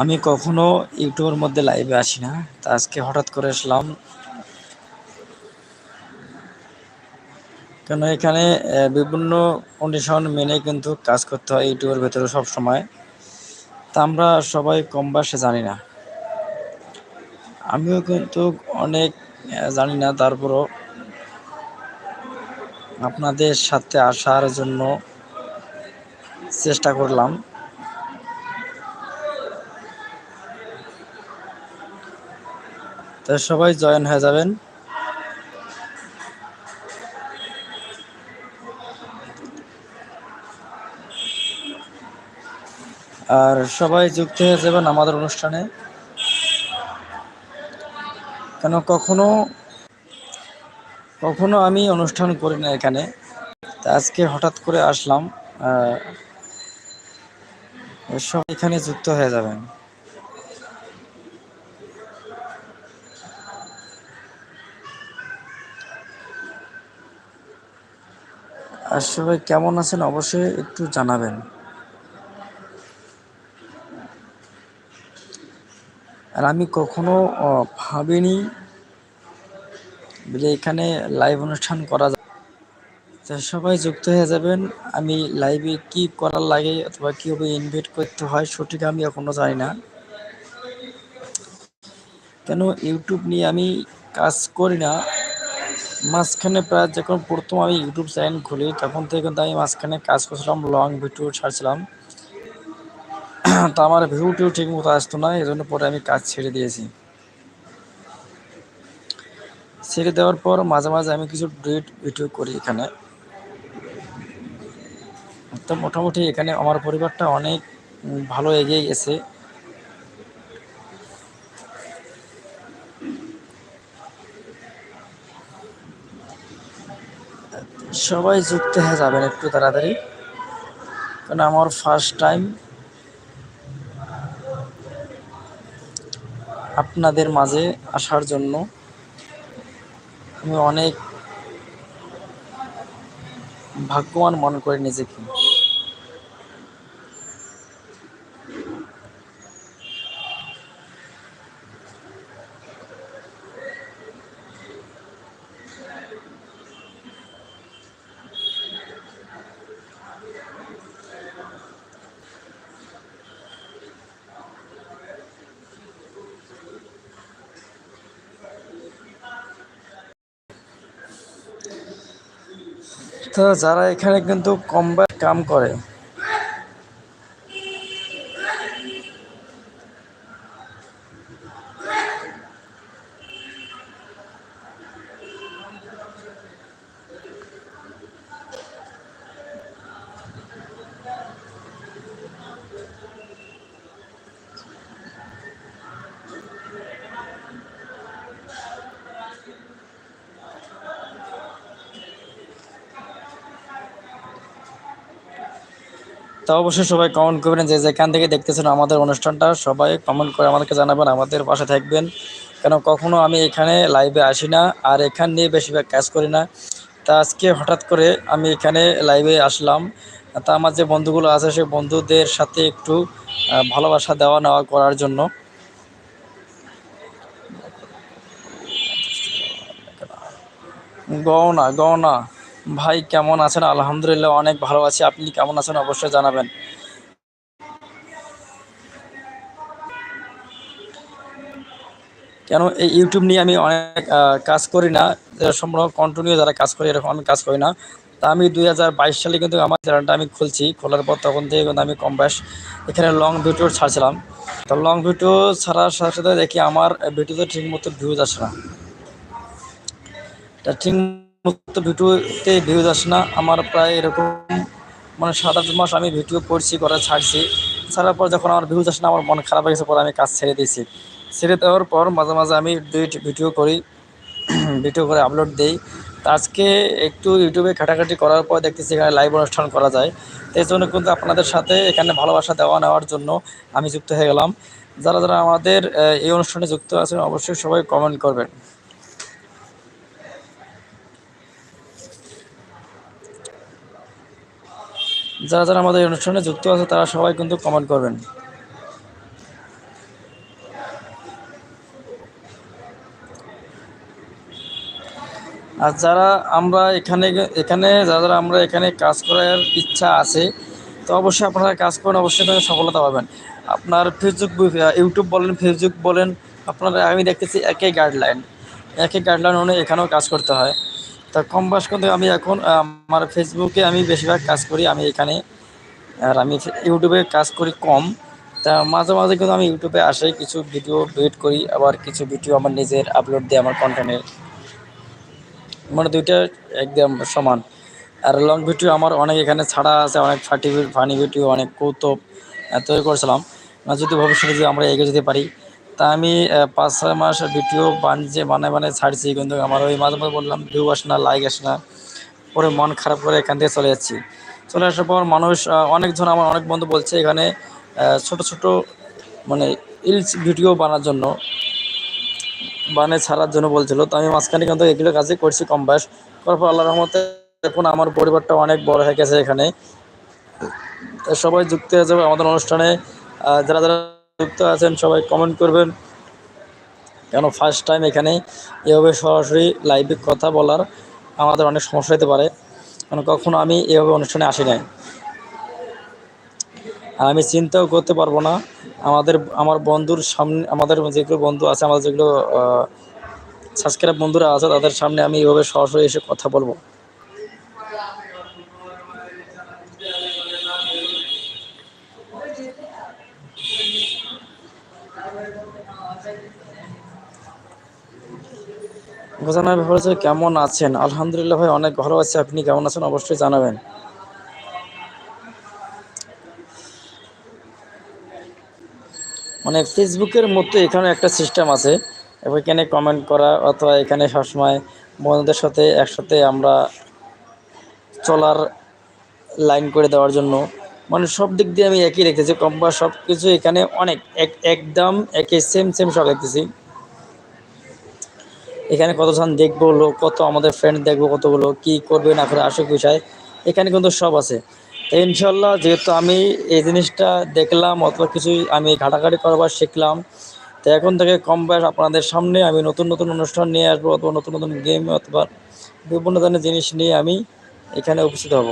আমি কখনো ইউটিউবের মধ্যে লাইভে আসি না। তা আজকে হঠাৎ করে আসলাম। কেন এখানে বিভিন্ন কন্ডিশন মেনে কিন্তু কাজ করতে হয় ইউটিউবের ভেতরে সব সময় তা আমরা সবাই কম বাসে জানি না। আমিও কিন্তু অনেক জানি না, তারপরও আপনাদের সাথে আসার জন্য চেষ্টা করলাম। তো সবাই জয়েন হয়ে যাবেন। আর সবাই যুক্ত হয়ে যাবেন আমাদের অনুষ্ঠানে। কেন কখনো কখনো আমি অনুষ্ঠান করি না এখানে। আজকে হঠাৎ করে আসলাম সব এখানে যুক্ত হয়ে যাবেন। আর সবাই কেমন আছেন অবশ্যই একটু জানাবেন। আর আমি কখনো ভাবিনি যে এখানে লাইভ অনুষ্ঠান করা যায়। সবাই যুক্ত হয়ে যাবেন, আমি লাইভে কি করার লাগে অথবা কীভাবে ইনভাইট করতে হয় সঠিক আমি এখনও জানি না। কেন ইউটিউব নিয়ে আমি কাজ করি না মাঝখানে প্রায় যখন প্রথম আমি ইউটিউব চ্যানেল খুলি, তখন থেকে কিন্তু আমি মাঝখানে কাজ করছিলাম লং ভিডিও ছাড়ছিলাম। তো আমার ভিউটিও ঠিক মতো আসতো না এই জন্য পরে আমি কাজ ছেড়ে দিয়েছি। ছেড়ে দেওয়ার পর মাঝে মাঝে আমি কিছু ডুয়েট ভিডিও করি এখানে। তো মোটামুটি এখানে আমার পরিবারটা অনেক ভালো এগিয়ে গেছে। সবাই যুক্ত হয়ে যাবেন একটু তাড়াতাড়ি। কারণ আমার ফার্স্ট টাইম আপনাদের মাঝে আসার জন্য আমি অনেক ভাগ্যবান মনে করি নিজেকে। তো যারা এখানে কিন্তু কম কাম করে। অবশ্যই সবাই কমেন্ট করবেন, যে যেখান থেকে দেখতেছেন আমাদের অনুষ্ঠানটা, সবাই কমেন্ট করে আমাদেরকে জানাবেন, আমাদের পাশে থাকবেন। কেন কখনো আমি এখানে লাইভে আসি না, আর এখান নিয়ে বেশিরভাগ কাজ করি না। তা আজকে হঠাৎ করে আমি এখানে লাইভে আসলাম। তা আমার যে বন্ধুগুলো আছে সেই বন্ধুদের সাথে একটু ভালোবাসা দেওয়া নেওয়া করার জন্য। গহনা গহনা। ভাই, কেমন আছেন? আলহামদুলিল্লাহ, অনেক ভালো আছি। আপনি কেমন আছেন? অবশ্যই জানাবেন। কেন, এই ইউটিউব নিয়ে আমি অনেক কাজ করি না। সম্পূর্ণ কন্টিনিউ যারা কাজ করি, এরকম আমি কাজ করি না। তা আমি দুই হাজার বাইশ সালে কিন্তু আমার চ্যানেলটা আমি খুলছি। খোলার পর তখন থেকে কিন্তু আমি কম ব্যাস এখানে লং ভিডিও ছাড়ছিলাম। তো লং ভিডিও ছাড়ার সাথে সাথে দেখি আমার ভিডিওতে ঠিক মতো ভিউজ আসে না। ঠিক মতো ভিডিওতে ভিউজ আসে না। আমার প্রায় এরকম মানে সাত আট মাস আমি ভিডিও করছি করা ছাড়ছি। ছাড়ার পর যখন আমার ভিউজ আসে না, আমার মন খারাপ হয়ে গেছে, পরে আমি কাজ ছেড়ে দিয়েছি। ছেড়ে দেওয়ার পর মাঝে মাঝে আমি দুই ভিডিও করি ভিডিও করে আপলোড দিই। আজকে একটু ইউটিউবে ঘাটাঘাটি করার পর দেখতেছি এখানে লাইভ অনুষ্ঠান করা যায়। এই জন্য কিন্তু আপনাদের সাথে এখানে ভালোবাসা দেওয়া নেওয়ার জন্য আমি যুক্ত হয়ে গেলাম। যারা যারা আমাদের এই অনুষ্ঠানে যুক্ত আছেন, অবশ্যই সবাই কমেন্ট করবেন। যারা যারা আমাদের অনুষ্ঠানে যুক্ত আছে, তারা সবাই কিন্তু কমেন্ট করবেন। আর যারা আমরা এখানে এখানে, যারা যারা আমরা এখানে কাজ করার ইচ্ছা আছে, তো অবশ্যই আপনারা কাজ করেন, অবশ্যই এখানে সফলতা পাবেন। আপনার ফেসবুক ইউটিউব বলেন ফেসবুক বলেন, আপনারা, আমি দেখতেছি একই গাইডলাইন একই গাইডলাইন অনেক এখানেও কাজ করতে হয়। তা কম বয়স কিন্তু আমি এখন আমার ফেসবুকে আমি বেশিরভাগ কাজ করি, আমি এখানে, আর আমি ইউটিউবে কাজ করি কম। তা মাঝে মাঝে কিন্তু আমি ইউটিউবে আসে, কিছু ভিডিও এডিট করি, আবার কিছু ভিডিও আমার নিজের আপলোড দিই আমার কন্টেন্টের মানে দুইটা একদম সমান। আর লং ভিডিও আমার অনেক এখানে ছাড়া আছে, অনেক ফাটি ফানি ভিডিও অনেক কৌতুক তৈরি করেছিলাম। যদি ভবিষ্যতে যদি আমরা এগিয়ে যেতে পারি তা আমি পাঁচ ছয় মাস ভিডিও বানিয়ে বানায় বানায় ছাড়ছি, কিন্তু আমার ওই মাঝে মাঝে বললাম, ভিউ আসে না লাইক আসে না। পরে মন খারাপ করে এখান থেকে চলে যাচ্ছি। চলে আসার পর মানুষ অনেকজন আমার অনেক বন্ধু বলছে, এখানে ছোট ছোট মানে ইলস ভিডিও বানার জন্য বানে ছাড়ার জন্য বলছিল। তো আমি মাঝখানে কিন্তু এগুলো কাজই করছি কম বয়স। করার পর আল্লাহ রহমতে এখন আমার পরিবারটা অনেক বড় হয়ে গেছে এখানে। সবাই যুক্ত হয়ে যাবে আমাদের অনুষ্ঠানে। যারা যারা যুক্ত আছেন, সবাই কমেন্ট করবেন। কেন ফার্স্ট টাইম এখানে? এভাবে সরাসরি লাইভে কথা বলার আমাদের অনেক সমস্যা হতে পারে। কারণ কখনো আমি এভাবে অনুষ্ঠানে আসি নাই। আর আমি চিন্তাও করতে পারব না। আমাদের, আমার বন্ধুর সামনে, আমাদের যেগুলো বন্ধু আছে, আমাদের যেগুলো সাবস্ক্রাইব বন্ধুরা আছে, তাদের সামনে আমি এভাবে সরাসরি এসে কথা বলব। গোজানার ব্যাপারে হচ্ছে কেমন আছেন? আলহামদুলিল্লাহ ভাই, অনেক ভালো আছে। আপনি কেমন আছেন? অবশ্যই জানাবেন। মানে ফেসবুকের মতো এখানে একটা সিস্টেম আছে। এখানে কমেন্ট করা অথবা এখানে সবসময় বন্ধুদের সাথে একসাথে আমরা চলার লাইন করে দেওয়ার জন্য। মানে সব দিক দিয়ে আমি একই রেখেছি কম বা সব কিছু এখানে অনেক, এক, একদম একে সেম সেম সব দেখতেছি। এখানে কতজন দেখব লোক, কত আমাদের ফ্রেন্ড দেখব, কতগুলো, কি করবে না করে আসুক বিষয়, এখানে কিন্তু সব আছে। তো ইনশাল্লাহ যেহেতু আমি এই জিনিসটা দেখলাম, অথবা কিছুই আমি ঘাটাঘাটি করবার শিখলাম, তো এখন থেকে কম বয়স আপনাদের সামনে আমি নতুন নতুন অনুষ্ঠান নিয়ে আসব, অথবা নতুন নতুন গেম অথবা বিভিন্ন ধরনের জিনিস নিয়ে আমি এখানে উপস্থিত হব।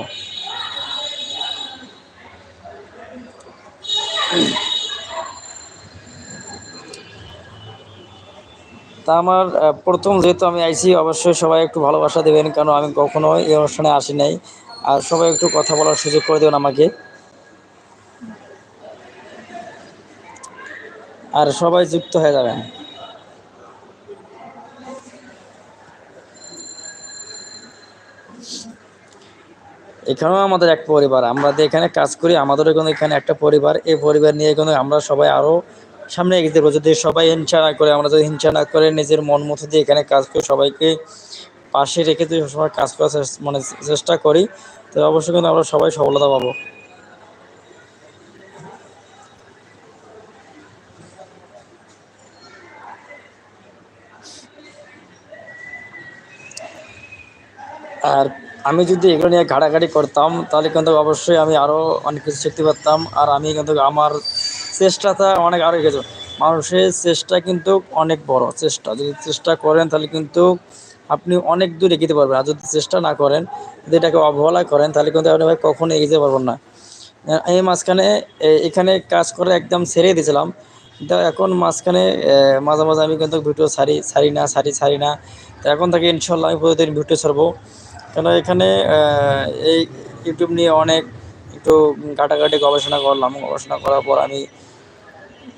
তা আমার প্রথম যেহেতু আমি আইসি অবশ্যই সবাই একটু ভালোবাসা দেবেন, কেন আমি কখনো এই অনুষ্ঠানে আসি নাই। আর সবাই একটু কথা বলার সুযোগ করে দেবেন আমাকে। আর সবাই যুক্ত হয়ে যাবেন। এখানেও আমাদের এক পরিবার, আমরা যে এখানে কাজ করি, আমাদেরও কিন্তু এখানে একটা পরিবার। এই পরিবার নিয়ে কিন্তু আমরা সবাই আরও সামনে এগিয়ে দেবো যদি সবাই হিংসা না করে, আমরা যদি হিংসা না করে নিজের মন মতো দিয়ে এখানে কাজ করি সবাইকে পাশে রেখে যদি সবসময় কাজ করার মানে চেষ্টা করি তো অবশ্যই কিন্তু আমরা সবাই সফলতা পাবো। আর আমি যদি এগুলো নিয়ে ঘাটাঘাটি করতাম, তাহলে কিন্তু অবশ্যই আমি আরও অনেক কিছু শিখতে পারতাম। আর আমি কিন্তু আমার চেষ্টাটা অনেক আরও গেছে মানুষের চেষ্টা কিন্তু অনেক বড়। চেষ্টা, যদি চেষ্টা করেন তাহলে কিন্তু আপনি অনেক দূর এগিয়ে পারবেন। আর যদি চেষ্টা না করেন, যদি এটাকে অবহেলা করেন, তাহলে কিন্তু আপনি ভাই কখনো এগিয়ে পারবেন না। এই মাঝখানে এখানে কাজ করে একদম ছেড়ে দিয়েছিলাম। তো এখন মাঝখানে মাঝে মাঝে আমি কিন্তু ভিডিও ছাড়ি ছাড়ি না, ছাড়ি ছাড়ি না। তো এখন থেকে ইনশাল্লাহ আমি প্রতিদিন ভিডিও ছাড়বো। কেন এখানে এই ইউটিউব নিয়ে অনেক একটু ঘাটাঘাটি গবেষণা করলাম। গবেষণা করার পর আমি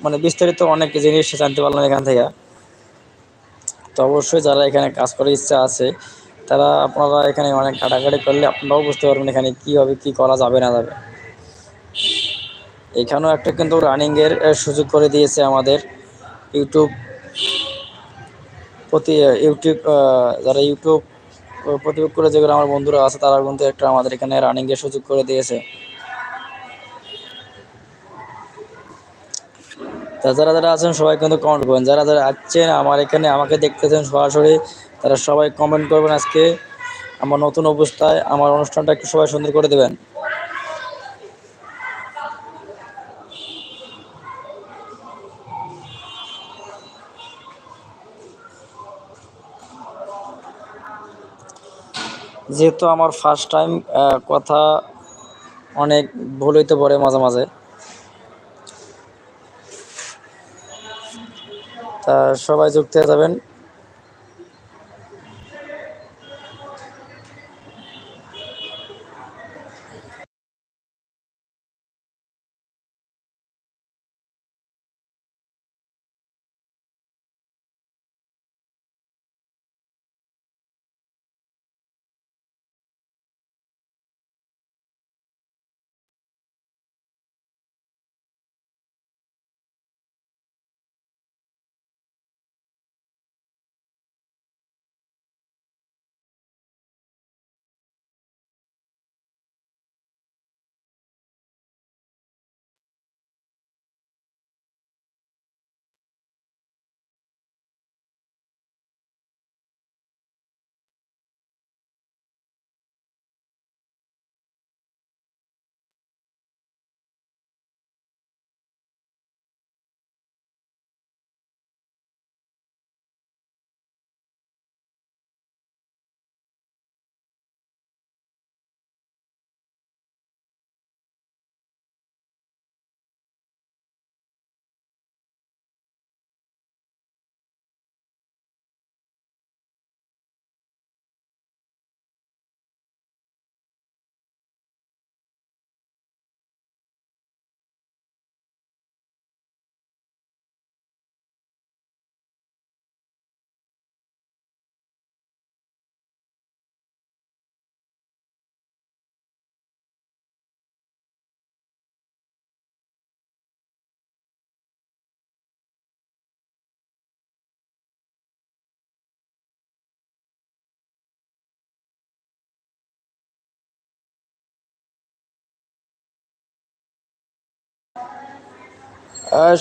মানে বিস্তারিত অনেক জিনিস জানতে পারলাম এখান থেকে। তো অবশ্যই যারা এখানে কাজ করার ইচ্ছা আছে, তারা আপনারা এখানে অনেক ঘাটাঘাটি করলে আপনারাও বুঝতে পারবেন এখানে কীভাবে কী করা যাবে, না যাবে। এখানেও একটা কিন্তু রানিংয়ের সুযোগ করে দিয়েছে আমাদের ইউটিউব প্রতি ইউটিউব যারা ইউটিউব প্রতিযোগ করে যেগুলো আমার বন্ধুরা আছে তারা কিন্তু একটা আমাদের এখানে রানিংয়ের সুযোগ করে দিয়েছে। যারা যারা আছেন সবাই কিন্তু কমেন্ট করবেন। যারা যারা আসছেন আমার এখানে আমাকে দেখতেছেন সরাসরি, তারা সবাই কমেন্ট করবেন আজকে। আমার নতুন অবস্থায় আমার অনুষ্ঠানটা একটু সবাই সুন্দর করে দেবেন। যেহেতু আমার ফার্স্ট টাইম কথা অনেক ভুল হইতে পারে মাঝে মাঝে। তা সবাই যুক্ত হয়ে যাবেন।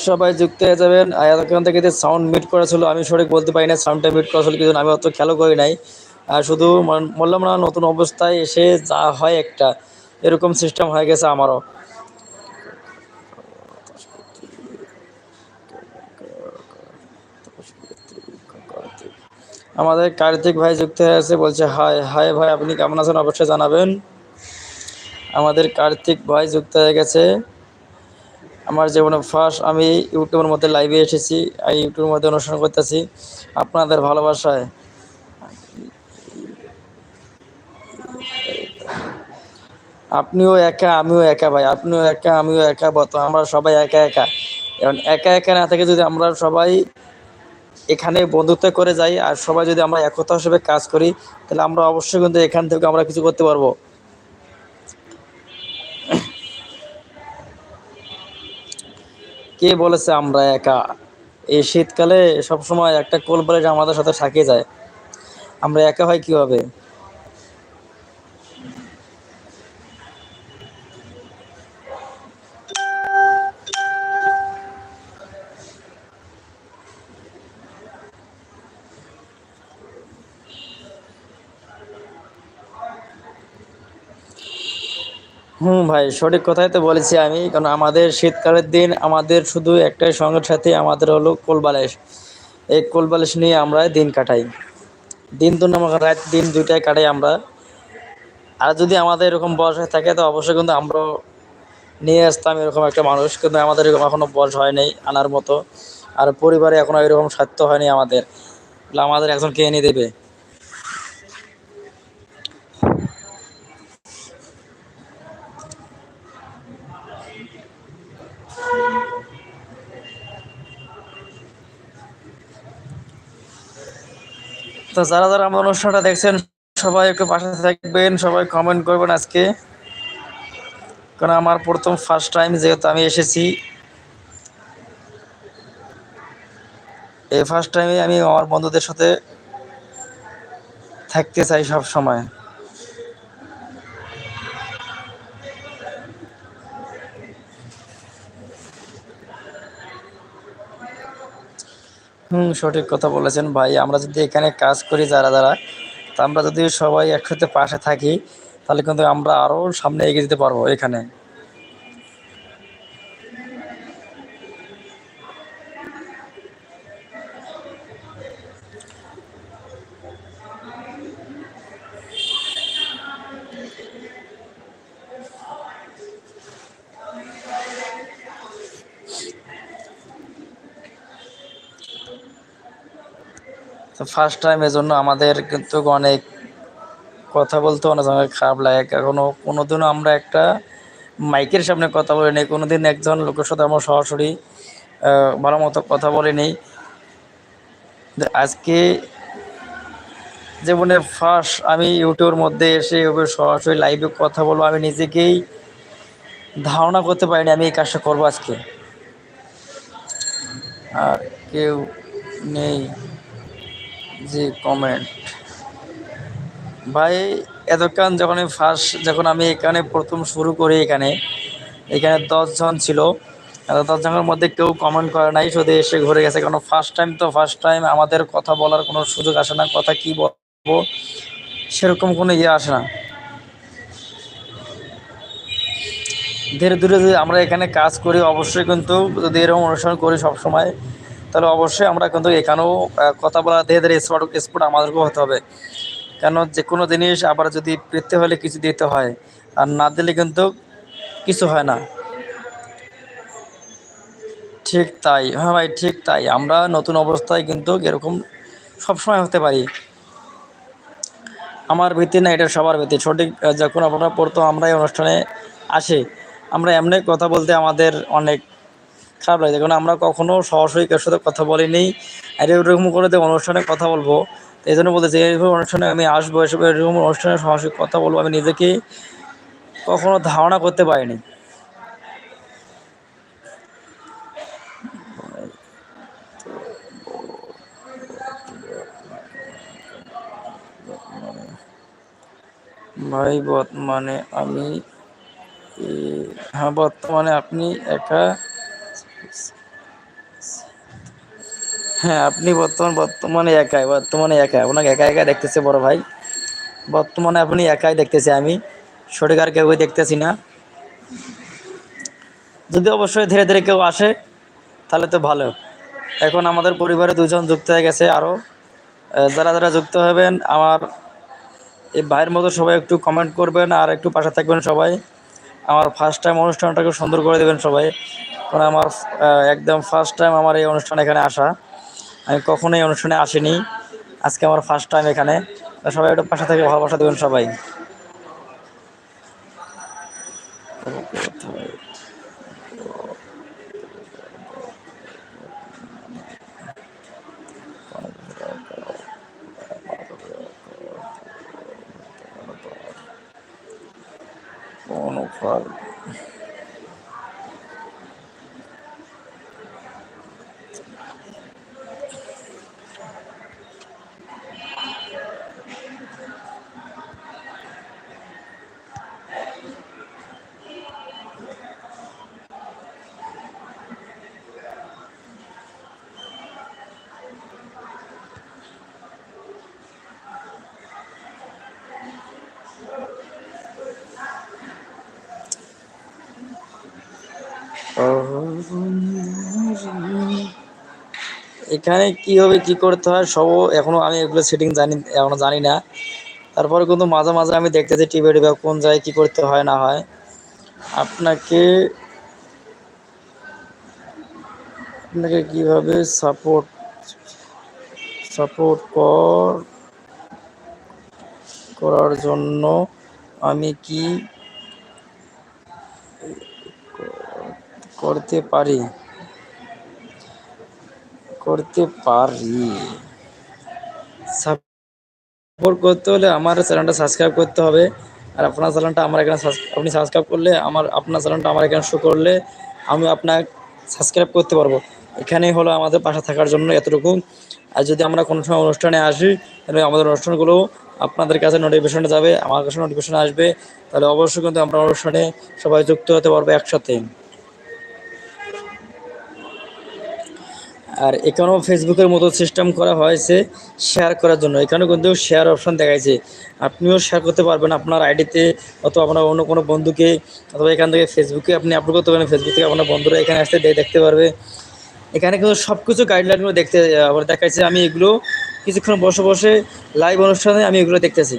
সবাই যুক্ত হয়ে যাবেন। এতক্ষণ থেকে যে সাউন্ড মিট করা ছিল, আমি সঠিক বলতে পারি না সাউন্ডটা মিট করা ছিল, কিন্তু আমি অত খেয়ালও করি নাই। আর শুধু বললাম না, নতুন অবস্থায় এসে যা হয় একটা। এরকম সিস্টেম হয়ে গেছে আমারও। আমাদের কার্তিক ভাই যুক্ত হয়ে আছে, বলছে হাই হাই ভাই, আপনি কেমন আছেন? অবশ্যই জানাবেন। আমাদের কার্তিক ভাই যুক্ত হয়ে গেছে। আমার জীবনে ফার্স্ট আমি ইউটিউবের মধ্যে লাইভে এসেছি এই ইউটিউবের মধ্যে অনুষ্ঠান করতেছি আপনাদের ভালোবাসায়। আপনিও একা, আমিও একা ভাই, আপনিও একা, আমিও একা, বত, আমরা সবাই একা একা। এবং একা একা না থেকে যদি আমরা সবাই এখানে বন্ধুত্ব করে যাই, আর সবাই যদি আমরা একতা হিসেবে কাজ করি, তাহলে আমরা অবশ্যই কিন্তু এখান থেকে আমরা কিছু করতে পারব। কে বলেছে আমরা একা? এই শীতকালে সবসময় একটা কোল বালিশ আমাদের সাথে থাকে যায়। আমরা একা হয় কীভাবে হুম ভাই, সঠিক কথাই তো বলেছি আমি, কারণ আমাদের শীতকালের দিন আমাদের শুধু একটাই সঙ্গের সাথে, আমাদের হলো কোলবালিশ। এই কোলবালিশ নিয়ে আমরা দিন কাটাই। দিন তো আমাকে রাত দিন দুইটাই কাটাই আমরা। আর যদি আমাদের এরকম বয়স হয়ে থাকে, তো অবশ্যই কিন্তু আমরাও নিয়ে আসতাম এরকম একটা মানুষ, কিন্তু আমাদের এরকম এখনও বয়স হয় নাই আনার মতো। আর পরিবারে এখনও এরকম স্বার্থ হয়নি আমাদের। আমাদের একজন কে এনে দেবে। যারা যারা আমার অনুষ্ঠানটা দেখছেন, সবাই একটু পাশে থাকবেন, সবাই কমেন্ট করবেন আজকে। কারণ আমার প্রথম ফার্স্ট টাইম যেহেতু আমি এসেছি। এই ফার্স্ট টাইমে আমি আমার বন্ধুদের সাথে থাকতে চাই সব সময় হুম, সঠিক কথা বলেছেন ভাই। আমরা যদি এখানে কাজ করি যারা যারা, তা আমরা যদি সবাই একসাথে পাশে থাকি, তাহলে কিন্তু আমরা আরও সামনে এগিয়ে যেতে পারব এখানে। ফার্স্ট টাইম এজন্য আমাদের কিন্তু অনেক কথা বলতে অনেক সময় খারাপ লাগে। এখনও কোনোদিনও আমরা একটা মাইকের সামনে কথা বলিনি, কোনোদিন একজন লোকের সাথে আমরা সরাসরি ভালো মতো কথা বলিনি। আজকে জীবনের ফার্স্ট আমি ইউটিউবের মধ্যে এসে এভাবে সরাসরি লাইভে কথা বলব, আমি নিজেকেই ধারণা করতে পারিনি আমি এই কাজটা করব আজকে। আর কেউ নেই। যে কমেন্ট ভাই, এতক্ষণ যখন আমি ফার্স্ট যখন আমি এখানে প্রথম শুরু করি এখানে এখানে দশজন ছিল। দশজনের মধ্যে কেউ কমেন্ট করে নাই, শুধু এসে ঘুরে গেছে। কারণ ফার্স্ট টাইম তো ফার্স্ট টাইম আমাদের কথা বলার কোনো সুযোগ আসে না, কথা কি বলব, সেরকম কোনো ইয়ে আসে না। ধীরে ধীরে যদি আমরা এখানে কাজ করি, অবশ্যই কিন্তু যদি এরকম অনুসরণ করি সব সময় তাহলে অবশ্যই আমরা কিন্তু এখানেও কথা বলা ধীরে ধীরে স্পট স্পট আমাদেরকেও হতে হবে। কেন যে কোনো জিনিস আবার যদি পেতে হলে কিছু দিতে হয়, আর না দিলে কিন্তু কিছু হয় না। ঠিক তাই হ্যাঁ ভাই, ঠিক তাই। আমরা নতুন অবস্থায় কিন্তু এরকম সবসময় হতে পারি। আমার ভিত্তি না, এটা সবার ভিত্তি সঠিক যখন আপনারা পড়তো আমরা এই অনুষ্ঠানে আসি, আমরা এমনি কথা বলতে আমাদের অনেক খারাপ লাগে। কারণ আমরা কখনও সরাসরি কার সাথে কথা বলিনি। আর এরকম করে অনুষ্ঠানে কথা বলব, এই জন্য বলতেছি এইরকম অনুষ্ঠানে আমি আসব এসব এরকম অনুষ্ঠানে সরাসরি কথা বলব, আমি নিজেকে কখনো ধারণা করতে পারিনি। ভাই, বর্তমানে আমি হ্যাঁ বর্তমানে আপনি একা হ্যাঁ আপনি বর্তমান, বর্তমানে একাই বর্তমানে একাই। আপনাকে একা একা দেখতেছে, বড় ভাই। বর্তমানে আপনি একাই দেখতেছি আমি। সঠিক আর কেউ দেখতেছি না। যদি অবশ্যই ধীরে ধীরে কেউ আসে, তাহলে তো ভালো। এখন আমাদের পরিবারে দুজন যুক্ত হয়ে গেছে আরও যারা যারা যুক্ত হবেন, আমার এই ভাইয়ের মতো সবাই একটু কমেন্ট করবেন আর একটু পাশে থাকবেন সবাই। আমার ফার্স্ট টাইম অনুষ্ঠানটাকে সুন্দর করে দেবেন সবাই। কারণ আমার একদম ফার্স্ট টাইম আমার এই অনুষ্ঠান এখানে আসা। আমি কখনোই অনুষ্ঠানে আসিনি। আজকে আমার ফার্স্ট টাইম এখানে। সবাই একটু পাশে থেকে ভালোবাসা দেবেন সবাই কোন এখানে কীভাবে কী করতে হয়, সব এখনও আমি এগুলো সেটিং জানি এখনও জানি না। তারপরে কিন্তু মাঝে মাঝে আমি দেখতে দেখতেছি টিভি টিভি কোন জায়গায় কী করতে হয়, না হয়। আপনাকে আপনাকে কীভাবে সাপোর্ট সাপোর্ট কর, করার জন্য আমি কি করতে পারি? করতে পারি। সাপোর্ট করতে হলে আমার চ্যানেলটা সাবস্ক্রাইব করতে হবে। আর আপনার চ্যানেলটা আমার এখানে আপনি সাবস্ক্রাইব করলে আমার আপনার চ্যানেলটা আমার এখানে শো করলে আমি আপনার সাবস্ক্রাইব করতে পারব। এখানেই হলো আমাদের পাশে থাকার জন্য এতটুকু। আর যদি আমরা কোনো সময় অনুষ্ঠানে আসি, তাহলে আমাদের অনুষ্ঠানগুলো আপনাদের কাছে নোটিফিকেশনে যাবে, আমার কাছে নোটিফিকেশন আসবে। তাহলে অবশ্যই কিন্তু আমরা অনুষ্ঠানে সবাই যুক্ত হতে পারব একসাথে। আর এখানেও ফেসবুকের মতো সিস্টেম করা হয়েছে শেয়ার করার জন্য। এখানেও কিন্তু শেয়ার অপশান দেখাইছে। আপনিও শেয়ার করতে পারবেন আপনার আইডিতে অথবা আপনার অন্য কোনো বন্ধুকে অথবা এখান থেকে ফেসবুকে আপনি আপলোড করতে পারেন। ফেসবুক থেকে আপনার বন্ধুরা এখানে আসতে দেখতে পারবে। এখানে কিন্তু সব কিছু গাইডলাইনগুলো দেখতে আবার দেখাচ্ছে আমি এগুলো কিছুক্ষণ বসে বসে লাইভ অনুষ্ঠানে আমি এগুলো দেখতেছি।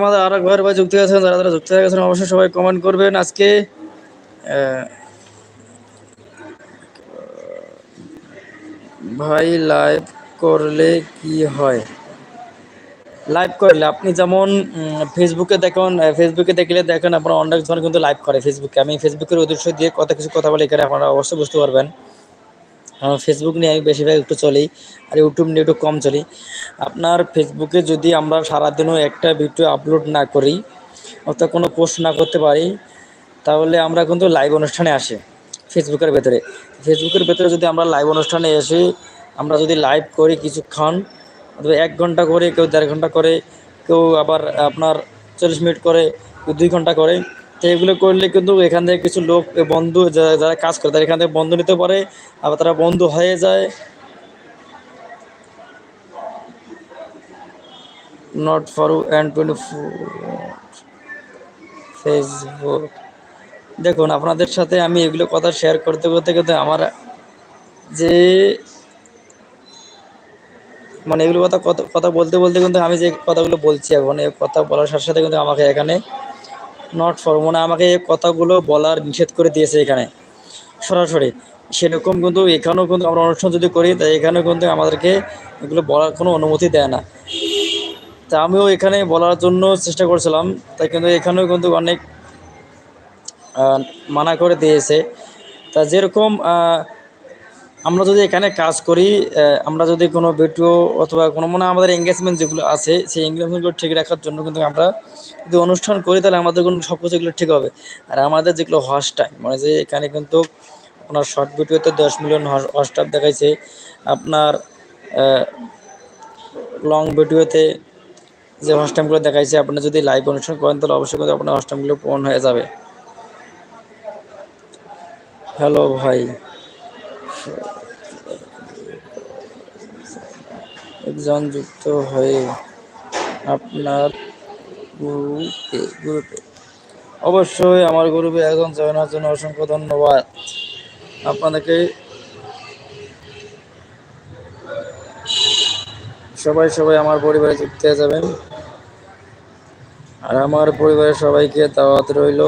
আমাদের আর এক ভাইয়ের ভাই যুক্ত আছেন যারা যারা যুক্ত হয়ে গেছেন, অবশ্যই সবাই কমেন্ট করবেন। আজকে ভাই লাইভ করলে কি হয়? লাইভ করলে আপনি যেমন ফেসবুকে দেখুন ফেসবুকে দেখলে দেখেন আপনারা অনেক জন কিন্তু লাইভ করে ফেসবুকে আমি ফেসবুকের উদ্দেশ্য দিয়ে কত কিছু কথা বলি, এখানে আপনারা অবশ্যই বুঝতে পারবেন। ফেসবুক নিয়ে আমি বেশিরভাগ একটু চলি, আর ইউটিউব নিয়ে একটু কম চলি। আপনার ফেসবুকে যদি আমরা সারাদিনও একটা ভিডিও আপলোড না করি, অর্থাৎ কোনো পোস্ট না করতে পারি, তাহলে আমরা কিন্তু লাইভ অনুষ্ঠানে আসি ফেসবুকের ভেতরে। ফেসবুকের ভেতরে যদি আমরা লাইভ অনুষ্ঠানে এসে আমরা যদি লাইভ করি কিছুক্ষণ, অথবা এক ঘণ্টা করে, কেউ দেড় ঘণ্টা করে, কেউ আবার আপনার চল্লিশ মিনিট করে দুই ঘণ্টা করে তো এগুলো করলে কিন্তু এখান থেকে কিছু লোক বন্ধু যারা কাজ করে, তারা এখান থেকে বন্ধু নিতে পারে, আবার তারা বন্ধু হয়ে যায়। Not for and twenty Facebook দেখুন, আপনাদের সাথে আমি এগুলো কথা শেয়ার করতে করতে কিন্তু আমার যে মানে এগুলো কথা কথা বলতে বলতে কিন্তু আমি যে কথাগুলো বলছি এখন এই কথা বলার সাথে সাথে কিন্তু আমাকে এখানে নট ফর মানে আমাকে এই কথাগুলো বলার নিষেধ করে দিয়েছে এখানে। সরাসরি। সেরকম কিন্তু এখানেও কিন্তু আমরা অনুষ্ঠান যদি করি, তাই এখানেও কিন্তু আমাদেরকে এগুলো বলার কোনো অনুমতি দেয় না। তা আমিও এখানে বলার জন্য চেষ্টা করছিলাম, তাই কিন্তু এখানেও কিন্তু অনেক মানা করে দিয়েছে। তা যেরকম আমরা যদি এখানে কাজ করি আমরা যদি কোনো ভিডিও অথবা কোনো মানে আমাদের এঙ্গেজমেন্ট যেগুলো আছে, সেই এঙ্গেজমেন্টগুলো ঠিক রাখার জন্য কিন্তু আমরা যদি অনুষ্ঠান করি, তাহলে আমাদের কোনো সব কিছু ঠিক হবে। আর আমাদের যেগুলো হস টাইম মানে যে এখানে কিন্তু আপনার শর্ট ভিডিওতে দশ মিলিয়ন হস টাইম দেখাইছে, আপনার লং ভিডিওতে যে হস টাইমগুলো দেখাইছে, আপনি যদি লাইভ অনুষ্ঠান করেন, তাহলে অবশ্যই কিন্তু আপনার হস টাইমগুলো পূরণ হয়ে যাবে। হ্যালো ভাই। একজন যুক্ত হয়ে আপনার গ্রুপে গ্রুপে অবশ্যই আমার গ্রুপে একজন জয়েন হওয়ার জন্য অসংখ্য ধন্যবাদ। আপনাদেরকে সবাই সবাই আমার পরিবারে যুক্ত হয়ে যাবেন। আর আমার পরিবারের সবাইকে দাওয়াত রইল।